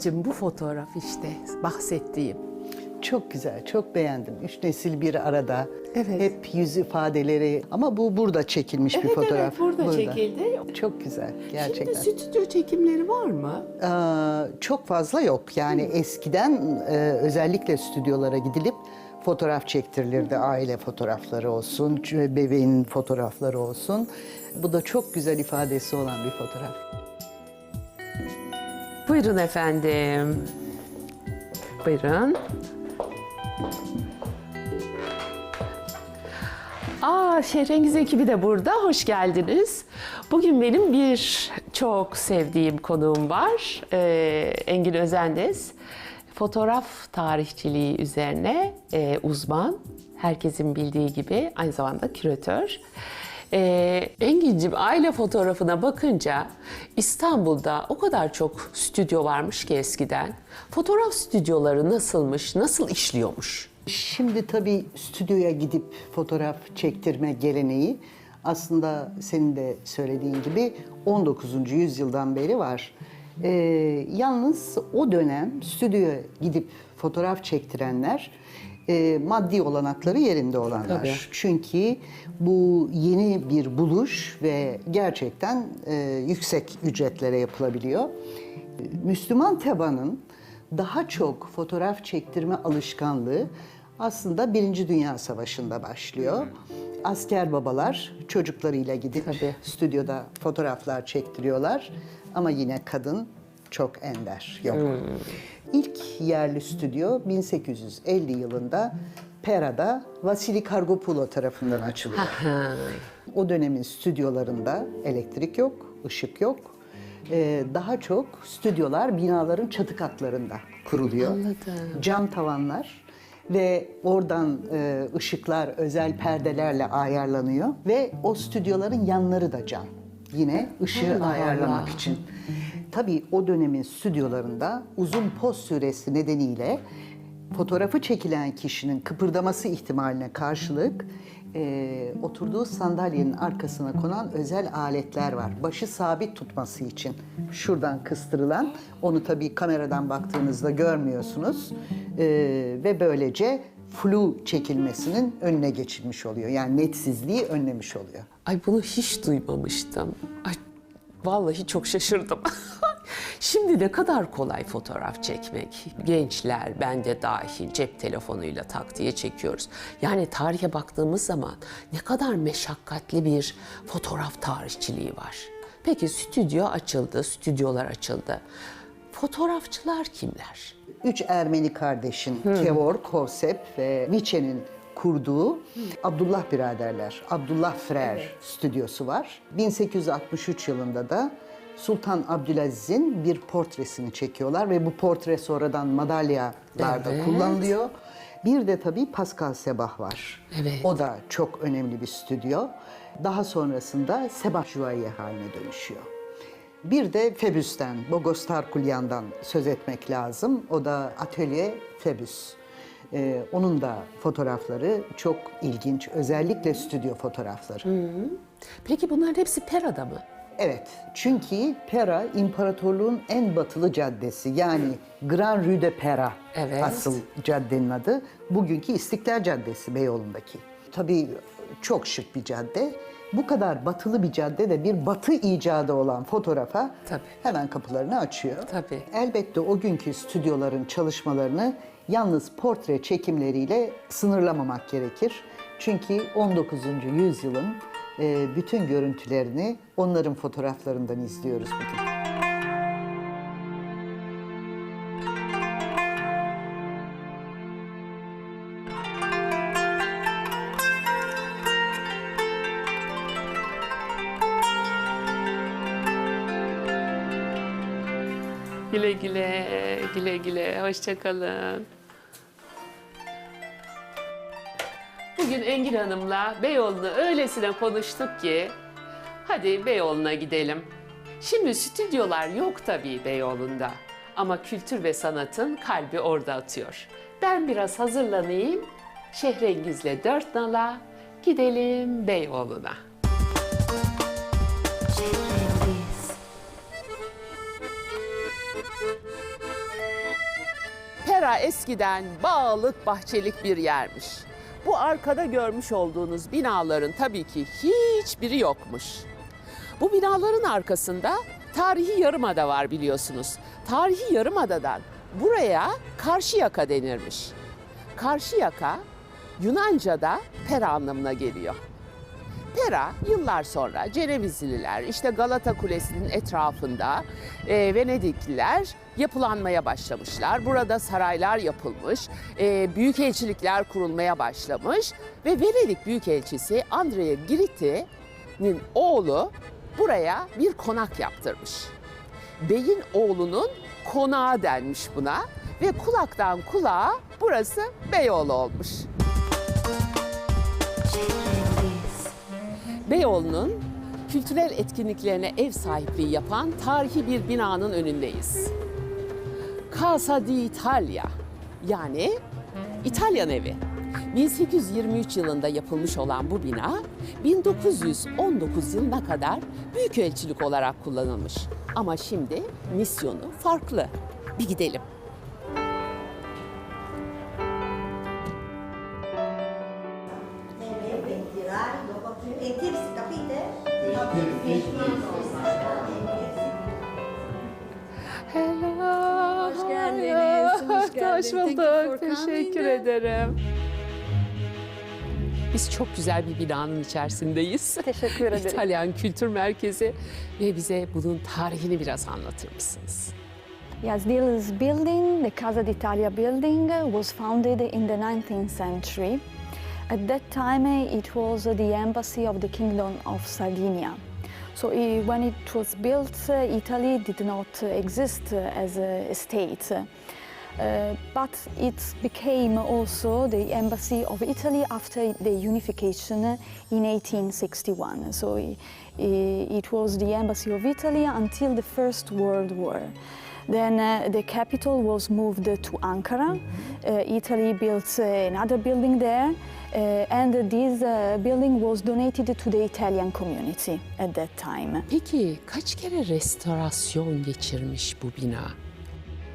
Engin'cim bu fotoğraf işte bahsettiğim. Çok güzel, çok beğendim. Üç nesil bir arada. Evet. Hep yüz ifadeleri ama bu burada çekilmiş bir Evet, fotoğraf. evet, burada çekildi. Çok güzel gerçekten. Şimdi stüdyo çekimleri var mı? Ee, çok fazla yok. Yani eskiden e, özellikle stüdyolara gidilip fotoğraf çektirilirdi. Aile fotoğrafları olsun, bebeğin fotoğrafları olsun. Bu da çok güzel ifadesi olan bir fotoğraf. Buyurun efendim. Buyurun. Aa, Şehrengiz ekibi de burada. Hoş geldiniz. Bugün benim bir çok sevdiğim konuğum var. Ee, Engin Özendez. Fotoğraf tarihçiliği üzerine e, uzman. Herkesin bildiği gibi aynı zamanda küratör. Ee, Engin'cim aile fotoğrafına bakınca İstanbul'da o kadar çok stüdyo varmış ki eskiden. Fotoğraf stüdyoları nasılmış, nasıl işliyormuş? Şimdi tabii stüdyoya gidip fotoğraf çektirme geleneği aslında senin de söylediğin gibi 19. yüzyıldan beri var. Ee, yalnız o dönem stüdyoya gidip fotoğraf çektirenler e, maddi olanakları yerinde olanlar. Tabii. Çünkü bu yeni bir buluş ve gerçekten e, yüksek ücretlere yapılabiliyor. Müslüman tebanın daha çok fotoğraf çektirme alışkanlığı aslında Birinci Dünya Savaşı'nda başlıyor. Asker babalar çocuklarıyla gidip Tabii. stüdyoda fotoğraflar çektiriyorlar ama yine kadın çok ender yok. İlk yerli stüdyo 1850 yılında Pera'da Vasili Kargopulo tarafından açılıyor. O dönemin stüdyolarında elektrik yok, ışık yok. Ee, daha çok stüdyolar binaların çatı katlarında kuruluyor. Anladım. Cam tavanlar ve oradan e, ışıklar özel perdelerle ayarlanıyor ve o stüdyoların yanları da cam. Yine ışığı Allah ayarlamak Allah. için. Tabii o dönemin stüdyolarında uzun poz süresi nedeniyle fotoğrafı çekilen kişinin kıpırdaması ihtimaline karşılık e, oturduğu sandalyenin arkasına konan özel aletler var. Başı sabit tutması için şuradan kıstırılan, onu tabii kameradan baktığınızda görmüyorsunuz E, ve böylece flu çekilmesinin önüne geçilmiş oluyor. Yani netsizliği önlemiş oluyor. Ay bunu hiç duymamıştım. Ay vallahi çok şaşırdım. Şimdi ne kadar kolay fotoğraf çekmek. Gençler, ben de dahil cep telefonuyla tak diye çekiyoruz. Yani tarihe baktığımız zaman ne kadar meşakkatli bir fotoğraf tarihçiliği var. Peki stüdyo açıldı, stüdyolar açıldı. Fotoğrafçılar kimler? Üç Ermeni kardeşin Kevor, Kovsep ve Nietzsche'nin kurduğu Abdullah biraderler, Abdullah Frer stüdyosu var. 1863 yılında da Sultan Abdülaziz'in bir portresini çekiyorlar ve bu portre sonradan madalyalarda Evet. kullanılıyor. Bir de tabii Pascal Sebah var. Evet. O da çok önemli bir stüdyo. Daha sonrasında Sebah Juaye haline dönüşüyor. Bir de Febüs'ten, Bogos Tarkulyan'dan söz etmek lazım. O da Atölye Febüs. Ee, onun da fotoğrafları çok ilginç. Özellikle stüdyo fotoğrafları. Peki bunların hepsi Pera'da mı? Evet, çünkü Pera imparatorluğun en batılı caddesi. Yani Grand Rue de Pera Evet. asıl caddenin adı. Bugünkü İstiklal Caddesi Beyoğlu'ndaki. Tabii çok şık bir cadde. Bu kadar batılı bir caddede bir batı icadı olan fotoğrafa Tabii. hemen kapılarını açıyor. Tabii. Elbette o günkü stüdyoların çalışmalarını yalnız portre çekimleriyle sınırlamamak gerekir. Çünkü 19. yüzyılın e, bütün görüntülerini onların fotoğraflarından izliyoruz bugün. Güle güle, güle güle. Hoşçakalın. Bugün Engin Hanım'la Beyoğlu'nu öylesine konuştuk ki hadi Beyoğlu'na gidelim. Şimdi stüdyolar yok tabii Beyoğlu'nda ama kültür ve sanatın kalbi orada atıyor. Ben biraz hazırlanayım, Şehrengiz'le dört nala gidelim Beyoğlu'na. Şehrengiz. Pera eskiden bağlık bahçelik bir yermiş. Bu arkada görmüş olduğunuz binaların tabii ki hiçbiri yokmuş. Bu binaların arkasında tarihi yarımada var biliyorsunuz. Tarihi yarımadadan buraya Karşıyaka denirmiş. Karşıyaka Yunanca'da Pera anlamına geliyor. Pera yıllar sonra Cenevizliler işte Galata Kulesi'nin etrafında e, Venedikliler yapılanmaya başlamışlar. Burada saraylar yapılmış, e, büyükelçilikler kurulmaya başlamış ve Venedik Büyükelçisi Andrea Giriti'nin oğlu buraya bir konak yaptırmış. Beyin oğlunun konağı denmiş buna ve kulaktan kulağa burası Beyoğlu olmuş. Beyoğlu'nun kültürel etkinliklerine ev sahipliği yapan tarihi bir binanın önündeyiz. Casa di Italia yani İtalyan evi. 1823 yılında yapılmış olan bu bina 1919 yılına kadar büyükelçilik olarak kullanılmış. Ama şimdi misyonu farklı. Bir gidelim. Ederim. Biz çok güzel bir binanın içerisindeyiz. Teşekkür ederim. İtalyan Kültür Merkezi ve bize bunun tarihini biraz anlatır mısınız? Yes, this building, the Casa d'Italia building, was founded in the 19th century. At that time, it was the embassy of the Kingdom of Sardinia. So uh, when it was built, uh, Italy did not uh, exist uh, as a state. Uh, but it became also the embassy of Italy after the unification in 1861. So i- i- it was the embassy of Italy until the First World War. Then uh, the capital was moved to Ankara. Uh, Italy built uh, another building there, uh, and this building was donated to the Italian community at that time. Peki kaç kere restorasyon geçirmiş bu bina?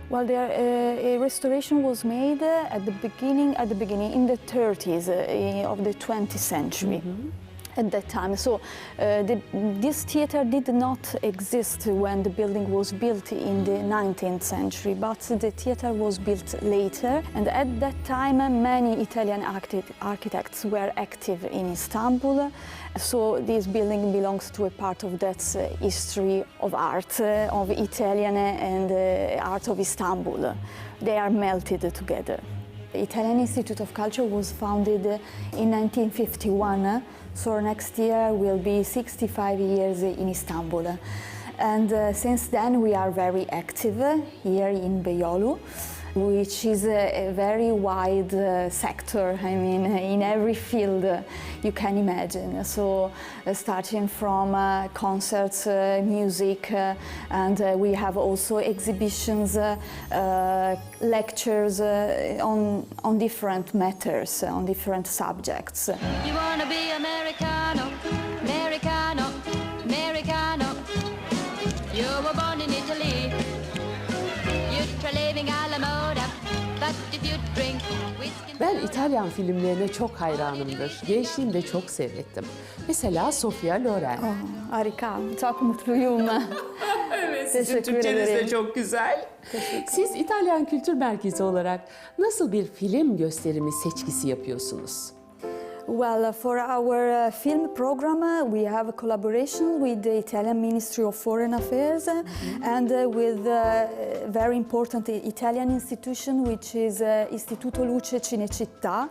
Well, there, uh, restoration was made at the beginning, at the beginning in the 30s uh, of the 20th century. At that time, so uh, the, this theater did not exist when the building was built in the 19th century, but the theater was built later. And at that time, many Italian architects were active in Istanbul. So this building belongs to a part of that history of art, uh, of Italian and uh, art of Istanbul. They are melted together. The Italian Institute of Culture was founded in 1951, uh, so next year will be 65 years in Istanbul. And uh, since then we are very active here in Beyoğlu which is a, a very wide uh, sector. I mean, in every field you can imagine. So, uh, starting from uh, concerts, uh, music, and we have also exhibitions, lectures on on different matters, on different subjects. Ben İtalyan filmlerine çok hayranımdır. Gençliğimde çok seyrettim. Mesela Sofia Loren. Harika, çok mutluyum. Evet, sizin Türkçeniz de çok güzel. Siz İtalyan Kültür Merkezi olarak nasıl bir film gösterimi seçkisi yapıyorsunuz? Well, uh, for our uh, film program, uh, we have a collaboration with the Italian Ministry of Foreign Affairs uh, and uh, with uh, a very important Italian institution, which is uh, Istituto Luce Cinecittà,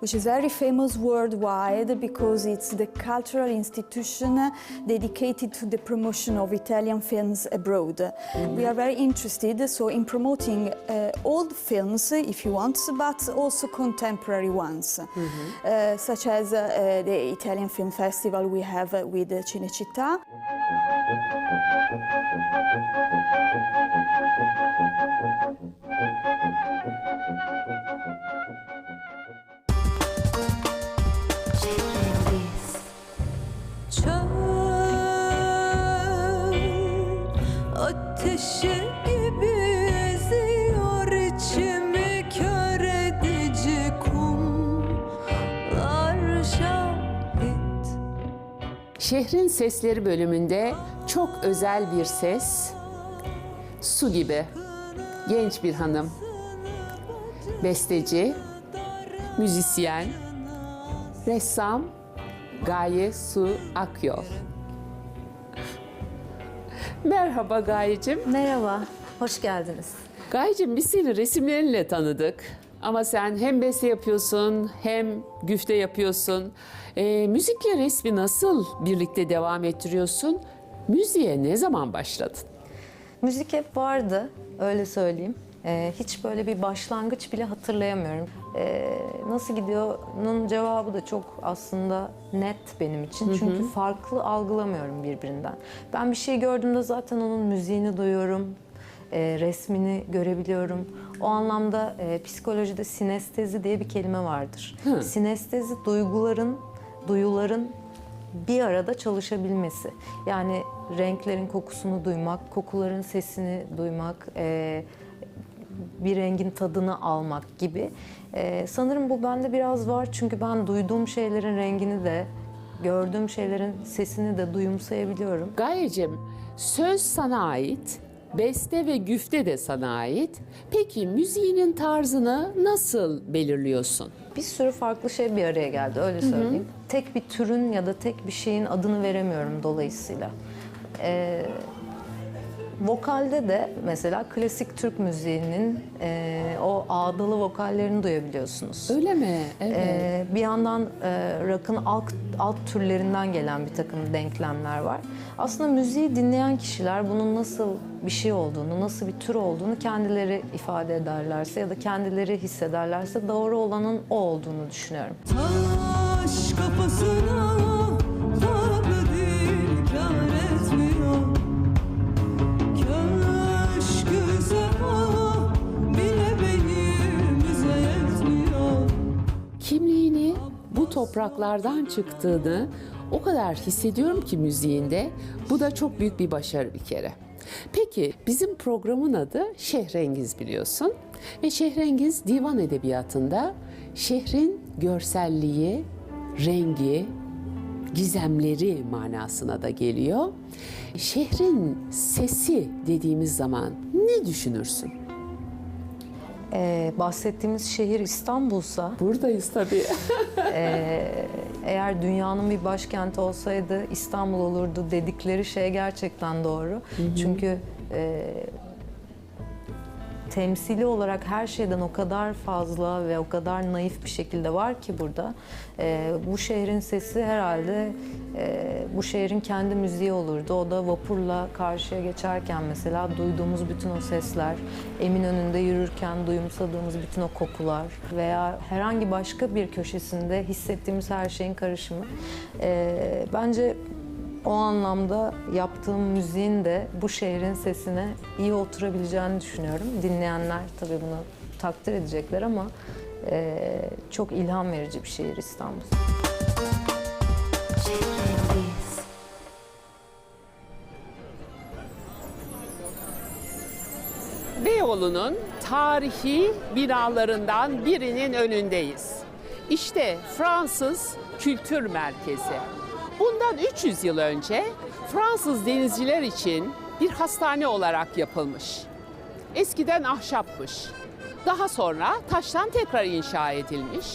which is very famous worldwide because it's the cultural institution dedicated to the promotion of Italian films abroad. We are very interested so in promoting uh, old films, if you want, but also contemporary ones, uh, such as uh, the Italian Film Festival we have with Cinecittà. Şehrin Sesleri bölümünde çok özel bir ses. Su gibi. Genç bir hanım. Besteci, müzisyen, ressam Gaye Su Akyol. Merhaba Gaye'cim. Merhaba, hoş geldiniz. Gayecim biz seni resimlerinle tanıdık. Ama sen hem beste yapıyorsun hem güfte yapıyorsun. Ee, müzikle resmi nasıl birlikte devam ettiriyorsun? Müziğe ne zaman başladın? Müzik hep vardı, öyle söyleyeyim. Ee, hiç böyle bir başlangıç bile hatırlayamıyorum. Ee, nasıl gidiyor'nun cevabı da çok aslında net benim için. Çünkü farklı algılamıyorum birbirinden. Ben bir şey gördüğümde zaten onun müziğini duyuyorum, e, resmini görebiliyorum. O anlamda e, psikolojide sinestezi diye bir kelime vardır. Sinestezi duyguların, duyuların bir arada çalışabilmesi. Yani renklerin kokusunu duymak, kokuların sesini duymak, e, bir rengin tadını almak gibi. E, sanırım bu bende biraz var çünkü ben duyduğum şeylerin rengini de, gördüğüm şeylerin sesini de duyumsayabiliyorum. Gayecim söz sana ait, beste ve güfte de sana ait. Peki müziğinin tarzını nasıl belirliyorsun? Bir sürü farklı şey bir araya geldi öyle söyleyeyim. Tek bir türün ya da tek bir şeyin adını veremiyorum dolayısıyla. Ee, vokalde de mesela klasik Türk müziğinin e, o ağdalı vokallerini duyabiliyorsunuz. Öyle mi? Evet. Ee, bir yandan e, rock'ın alt, alt türlerinden gelen bir takım denklemler var. Aslında müziği dinleyen kişiler bunun nasıl bir şey olduğunu, nasıl bir tür olduğunu kendileri ifade ederlerse ya da kendileri hissederlerse doğru olanın o olduğunu düşünüyorum. Taş kafasına topraklardan çıktığını o kadar hissediyorum ki müziğinde. Bu da çok büyük bir başarı bir kere. Peki bizim programın adı Şehrengiz biliyorsun. Ve Şehrengiz divan edebiyatında şehrin görselliği, rengi, gizemleri manasına da geliyor. Şehrin sesi dediğimiz zaman ne düşünürsün? Ee, bahsettiğimiz şehir İstanbul'sa Buradayız tabii. eğer dünyanın bir başkenti olsaydı İstanbul olurdu dedikleri şey gerçekten doğru. Çünkü e, temsili olarak her şeyden o kadar fazla ve o kadar naif bir şekilde var ki burada. E, bu şehrin sesi herhalde e, bu şehrin kendi müziği olurdu. O da vapurla karşıya geçerken mesela duyduğumuz bütün o sesler, Eminönü'nde yürürken duyumsadığımız bütün o kokular veya herhangi başka bir köşesinde hissettiğimiz her şeyin karışımı. E, bence o anlamda yaptığım müziğin de bu şehrin sesine iyi oturabileceğini düşünüyorum. Dinleyenler tabii bunu takdir edecekler ama e, çok ilham verici bir şehir İstanbul. Beyoğlu'nun tarihi binalarından birinin önündeyiz. İşte Fransız Kültür Merkezi. Bundan 300 yıl önce Fransız denizciler için bir hastane olarak yapılmış. Eskiden ahşapmış. Daha sonra taştan tekrar inşa edilmiş.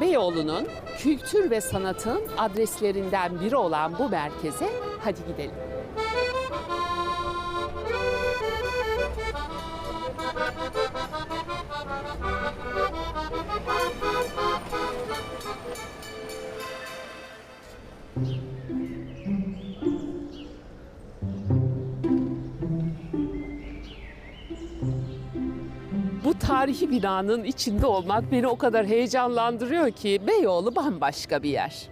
Beyoğlu'nun kültür ve sanatın adreslerinden biri olan bu merkeze hadi gidelim. Tarihi binanın içinde olmak beni o kadar heyecanlandırıyor ki Beyoğlu bambaşka bir yer.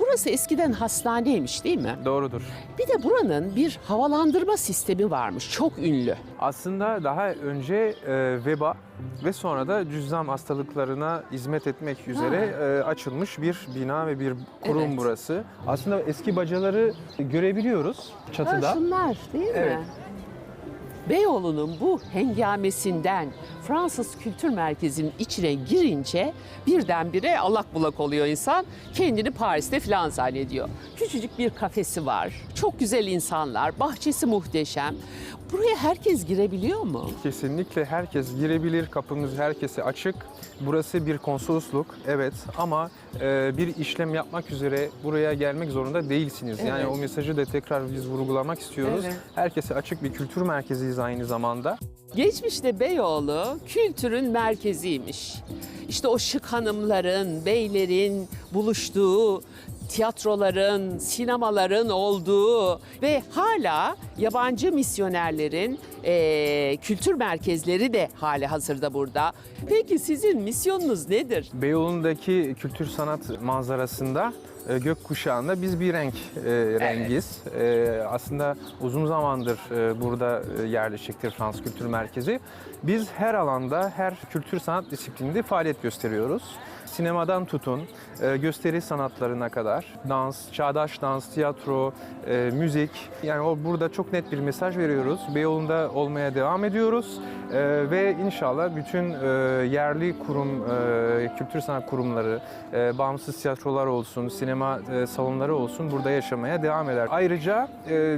Burası eskiden hastaneymiş değil mi? Doğrudur. Bir de buranın bir havalandırma sistemi varmış. Çok ünlü. Aslında daha önce e, veba ve sonra da cüzzam hastalıklarına hizmet etmek üzere e, açılmış bir bina ve bir kurum Evet. burası. Aslında eski bacaları görebiliyoruz çatıda. Ha, şunlar değil mi? Evet. Beyoğlu'nun bu hengamesinden Fransız Kültür Merkezi'nin içine girince birdenbire allak bullak oluyor insan. Kendini Paris'te falan zannediyor. Küçücük bir kafesi var. Çok güzel insanlar. Bahçesi muhteşem. Buraya herkes girebiliyor mu? Kesinlikle herkes girebilir, kapımız herkese açık. Burası bir konsolosluk, evet ama e, bir işlem yapmak üzere buraya gelmek zorunda değilsiniz. Yani Evet. o mesajı da tekrar biz vurgulamak istiyoruz. Evet. Herkese açık bir kültür merkeziyiz aynı zamanda. Geçmişte Beyoğlu kültürün merkeziymiş. İşte o şık hanımların, beylerin buluştuğu, tiyatroların, sinemaların olduğu ve hala yabancı misyonerlerin eee, kültür merkezleri de hali hazırda burada. Peki sizin misyonunuz nedir? Beyoğlu'ndaki kültür sanat manzarasında e, gökkuşağında biz bir renk e, rengiz. E, aslında uzun zamandır e, burada e, yerleşiktir Fransız Kültür Merkezi. Biz her alanda, her kültür sanat disiplininde faaliyet gösteriyoruz. Sinemadan tutun, e, gösteri sanatlarına kadar, dans, çağdaş dans, tiyatro, e, müzik. Yani o burada çok net bir mesaj veriyoruz. Beyoğlu'nda olmaya devam ediyoruz. E, ve inşallah bütün yerli kurum, kültür sanat kurumları, bağımsız tiyatrolar olsun, sinema salonları olsun burada yaşamaya devam eder. Ayrıca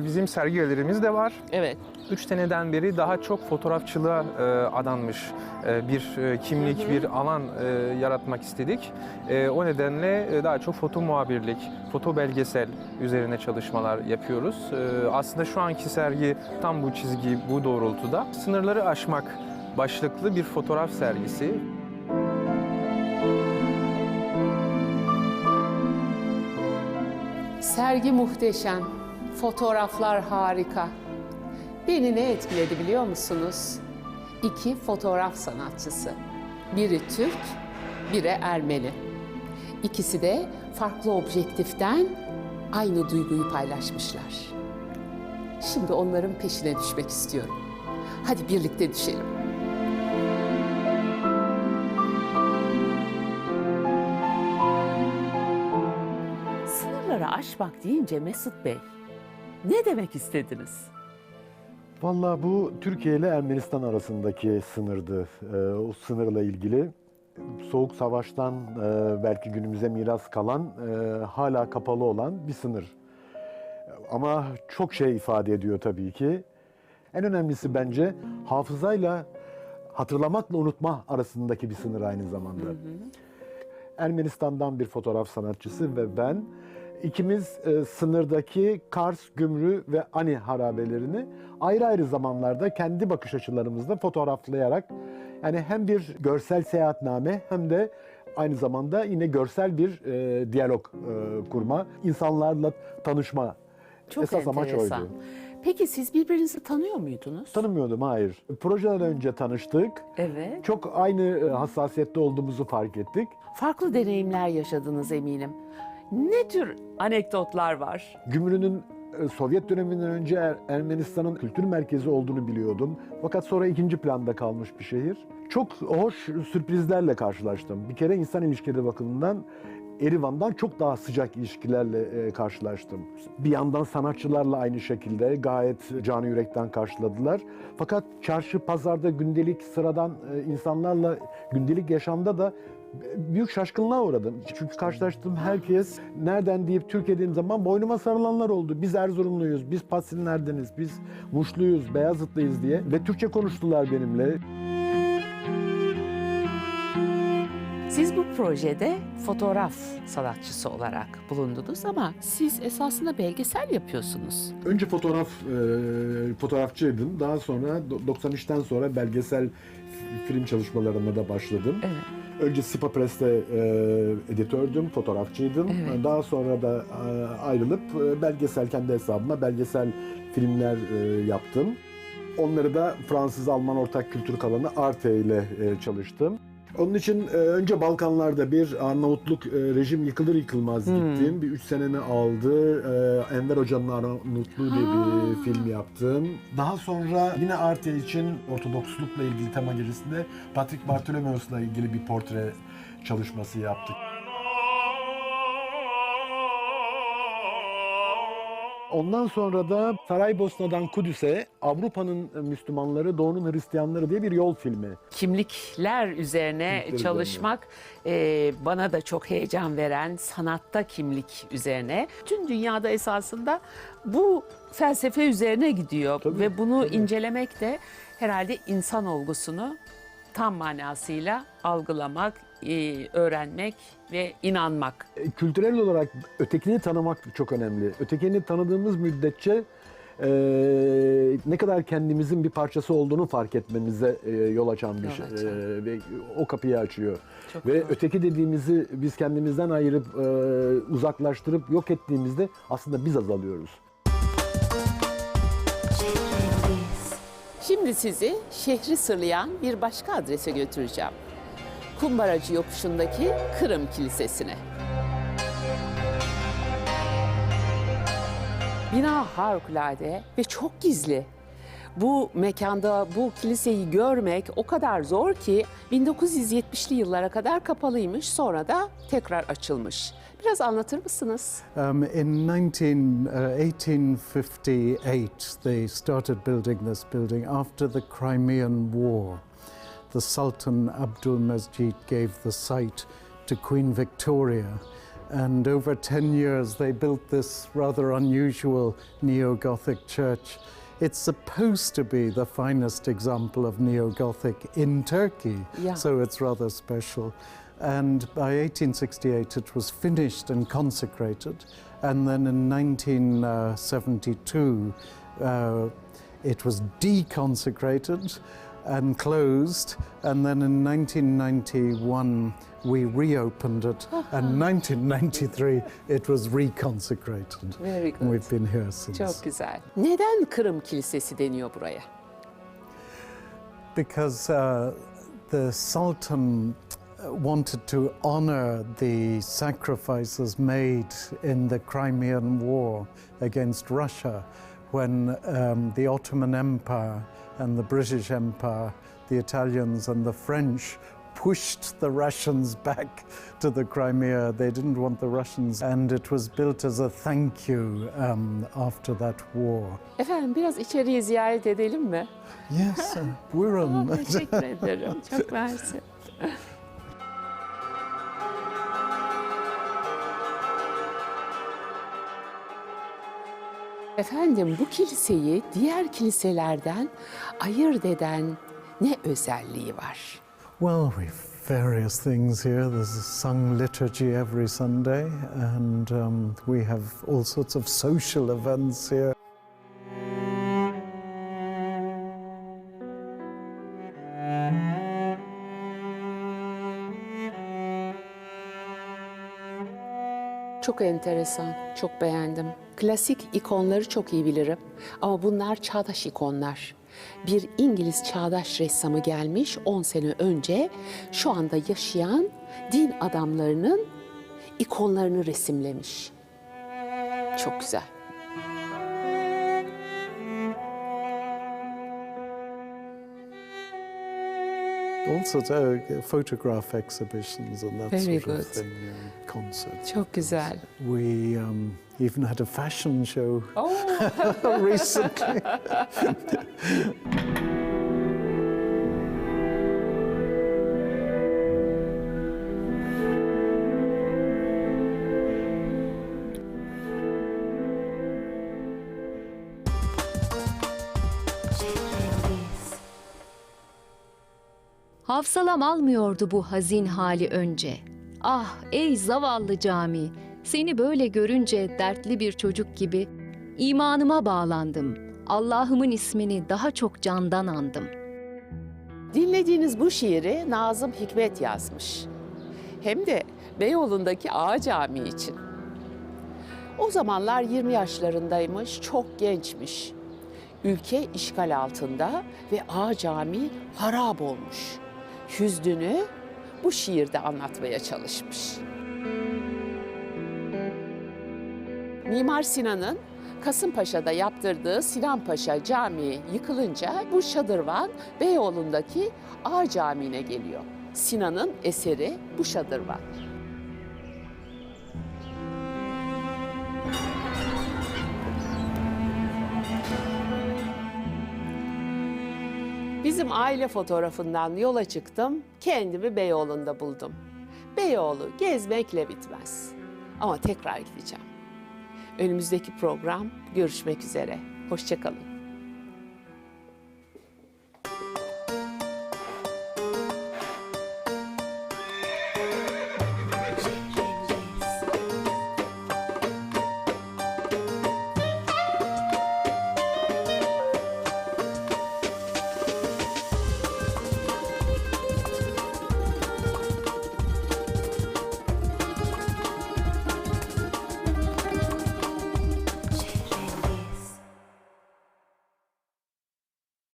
bizim sergilerimiz de var. Evet. Üç seneden beri daha çok fotoğrafçılığa e, adanmış e, bir e, kimlik, bir alan e, yaratmak istedik. E, o nedenle e, daha çok foto muhabirlik, foto belgesel üzerine çalışmalar yapıyoruz. E, aslında şu anki sergi tam bu çizgi, bu doğrultuda. Sınırları aşmak başlıklı bir fotoğraf sergisi. Sergi muhteşem, fotoğraflar harika. Beni ne etkiledi biliyor musunuz? İki fotoğraf sanatçısı. Biri Türk, biri Ermeni. İkisi de farklı objektiften aynı duyguyu paylaşmışlar. Şimdi onların peşine düşmek istiyorum. Hadi birlikte düşelim. Sınırları aşmak deyince Mesut Bey, ne demek istediniz? Vallahi bu Türkiye ile Ermenistan arasındaki sınırdı. Ee, o sınırla ilgili Soğuk Savaş'tan e, belki günümüze miras kalan, e, hala kapalı olan bir sınır. Ama çok şey ifade ediyor tabii ki. En önemlisi bence hafızayla hatırlamakla unutma arasındaki bir sınır aynı zamanda. Ermenistan'dan bir fotoğraf sanatçısı ve ben ikimiz e, sınırdaki Kars, Gümrü ve Ani harabelerini ayrı ayrı zamanlarda kendi bakış açılarımızla fotoğraflayarak yani hem bir görsel seyahatname hem de aynı zamanda yine görsel bir e, diyalog e, kurma, insanlarla tanışma. Çok Esas amaç enteresan. oydu. Peki siz birbirinizi tanıyor muydunuz? Tanımıyordum, hayır. Projeden önce tanıştık. Evet. Çok aynı e, hassasiyette olduğumuzu fark ettik. Farklı deneyimler yaşadınız eminim. Ne tür anekdotlar var? Gümrü'nün e, Sovyet döneminden önce Er- Ermenistan'ın kültür merkezi olduğunu biliyordum. Fakat sonra ikinci planda kalmış bir şehir. Çok hoş sürprizlerle karşılaştım. Bir kere insan ilişkileri bakımından Erivan'dan çok daha sıcak ilişkilerle e, karşılaştım. Bir yandan sanatçılarla aynı şekilde gayet canı yürekten karşıladılar. Fakat çarşı, pazarda gündelik sıradan e, insanlarla gündelik yaşamda da büyük şaşkınlığa uğradım. Çünkü karşılaştığım herkes nereden deyip Türkiye dediğim zaman boynuma sarılanlar oldu. Biz Erzurumluyuz, biz Pasinlerdeniz, biz Muşluyuz, Beyazıtlıyız diye. Ve Türkçe konuştular benimle. Siz bu projede fotoğraf sanatçısı olarak bulundunuz ama siz esasında belgesel yapıyorsunuz. Önce fotoğraf e, fotoğrafçıydım. Daha sonra do- 93'ten sonra belgesel film çalışmalarına da başladım. Evet. Önce Sipa Press'te e, editördüm, fotoğrafçıydım. Evet. Daha sonra da e, ayrılıp e, belgesel kendi hesabıma belgesel filmler e, yaptım. Onları da Fransız-Alman ortak kültür kalanı Arte ile e, çalıştım. Onun için e, önce Balkanlarda bir Arnavutluk e, rejim yıkılır yıkılmaz gittim. Bir üç senemi aldı. E, Enver Hoca'nın Arnavutluğu diye bir film yaptım. Daha sonra yine Arte için Ortodokslukla ilgili tema gecesinde Patrick Bartolomeos'la ilgili bir portre çalışması yaptık. Ondan sonra da Saraybosna'dan Kudüs'e Avrupa'nın Müslümanları, Doğu'nun Hristiyanları diye bir yol filmi. kimlikler üzerine Kimlikler çalışmak e, bana da çok heyecan veren sanatta kimlik üzerine. Tüm dünyada esasında bu felsefe üzerine gidiyor Tabii, ve bunu tabii. incelemek de herhalde insan olgusunu tam manasıyla algılamak, e, öğrenmek ve inanmak. E, Kültürel olarak ötekini tanımak çok önemli. Ötekini tanıdığımız müddetçe e, ne kadar kendimizin bir parçası olduğunu fark etmemize e, yol açan bir Yol şey. açan. E, ve o kapıyı açıyor. Çok ve doğru. öteki dediğimizi biz kendimizden ayırıp e, uzaklaştırıp yok ettiğimizde aslında biz azalıyoruz. Şimdi sizi şehri sırlayan bir başka adrese götüreceğim. Kumbaracı yokuşundaki Kırım Kilisesi'ne. Bina harikulade ve çok gizli. Bu mekanda bu kiliseyi görmek o kadar zor ki 1970'li yıllara kadar kapalıymış sonra da tekrar açılmış. Biraz anlatır mısınız? Um, in 19, uh, 1858, they started building this building after the Crimean War. The Sultan Abdulmajid gave the site to Queen Victoria. And over 10 years, they built this rather unusual neo Gothic church. It's supposed to be the finest example of neo Gothic in Turkey, Yeah. so it's rather special. And by 1868, it was finished and consecrated. And then in 1972, uh, it was deconsecrated and closed. And then in 1991, we reopened it. And 1993, it was reconsecrated. Very And we've been here since. Çok güzel. Neden Kırım Kilisesi deniyor buraya? because uh, the Sultan wanted to honor the sacrifices made in the Crimean War against Russia when um, the Ottoman Empire and the British Empire, the Italians and the French pushed the Russians back to the Crimea. They didn't want the Russians, and it was built as a thank you um, after that war. Efendim biraz içeriye ziyaret edelim mi? Yes, buyurun. Teşekkür ederim. Çok mersi. Efendim bu kiliseyi diğer kiliselerden ayırt eden ne özelliği var? Well, we've various things here. There's a sung liturgy every Sunday, and um, we have all sorts of social events here. Çok enteresan, çok beğendim. Klasik ikonları çok iyi bilirim ama bunlar çağdaş ikonlar. Bir İngiliz çağdaş ressamı gelmiş 10 sene önce şu anda yaşayan din adamlarının ikonlarını resimlemiş. Çok güzel. All sorts of uh, photograph exhibitions and that Very sort good. of thing, um, concerts. Çok güzel. We um, even had a fashion show Oh. recently. Hafsalam almıyordu bu hazin hali önce. Ah ey zavallı cami, seni böyle görünce dertli bir çocuk gibi imanıma bağlandım. Allah'ımın ismini daha çok candan andım. Dinlediğiniz bu şiiri Nazım Hikmet yazmış. Hem de Beyoğlu'ndaki Ağa Camii için. O zamanlar 20 yaşlarındaymış, çok gençmiş. Ülke işgal altında ve Ağa Camii harap olmuş. Hüznünü bu şiirde anlatmaya çalışmış. Mimar Sinan'ın Kasımpaşa'da yaptırdığı Sinan Paşa Camii yıkılınca bu şadırvan Beyoğlu'ndaki Ağa Camii'ne geliyor. Sinan'ın eseri bu şadırvan. Bizim aile fotoğrafından yola çıktım, kendimi Beyoğlu'nda buldum. Beyoğlu gezmekle bitmez. Ama tekrar gideceğim. Önümüzdeki program görüşmek üzere. Hoşçakalın.